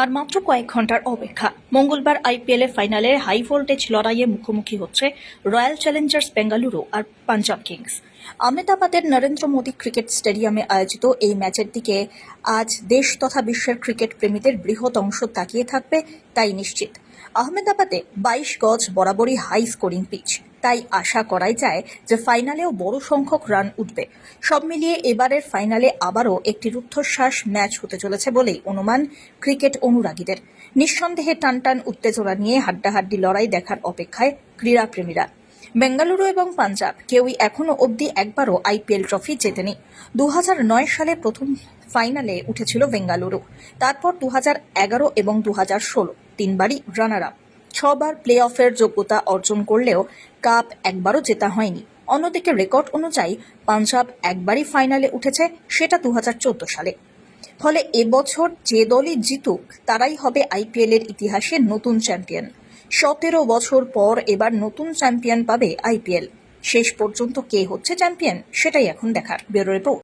আর মাত্র কয়েক ঘণ্টার অপেক্ষা। মঙ্গলবার আইপিএল ফাইনালে হাই ভোল্টেজ লড়াইয়ে মুখোমুখি হচ্ছে রয়্যাল চ্যালেঞ্জার্স বেঙ্গালুরু আর পাঞ্জাব কিংস। আহমেদাবাদের নরেন্দ্র মোদী ক্রিকেট স্টেডিয়ামে আয়োজিত এই ম্যাচের দিকে আজ দেশ তথা বিশ্বের ক্রিকেট প্রেমীদের বৃহৎ অংশ তাকিয়ে থাকবে, তাই নিশ্চিত। আহমেদাবাদে বাইশ গজ বরাবরই হাই স্কোরিং পিচ। তাই আশা করাই যায় যে ফাইনালেও বড় সংখ্যক রান উঠবে। সব মিলিয়ে এবারের ফাইনালে আবারও একটি রুদ্ধশ্বাস ম্যাচ হতে চলেছে বলেই অনুমান ক্রিকেট অনুরাগীদের। নিঃসন্দেহে টানটান উত্তেজনা নিয়ে হাড্ডাহাড্ডি লড়াই দেখার অপেক্ষায় ক্রীড়াপ্রেমীরা। বেঙ্গালুরু এবং পাঞ্জাব কেউই এখনও অবধি একবারও আইপিএল ট্রফি জেতেনি। দু হাজার নয় সালে প্রথম ফাইনালে উঠেছিল বেঙ্গালুরু। তারপর দু হাজার এগারো এবং দু তিনবারই রানার আপ ছবার প্লে অফের যোগ্যতা অর্জন করলেও কাপ একবারও জেতা হয়নি। অন্যদিকে রেকর্ড অনুযায়ী পাঞ্জাব একবারই ফাইনালে উঠেছে, সেটা দু হাজার চোদ্দ সালে। ফলে এবছর যে দলই জিতুক, তারাই হবে আইপিএল এর ইতিহাসে নতুন চ্যাম্পিয়ন। সতেরো বছর পর এবার নতুন চ্যাম্পিয়ন পাবে আইপিএল। শেষ পর্যন্ত কে হচ্ছে চ্যাম্পিয়ন, সেটাই এখন দেখার ব্যুরো রিপোর্ট।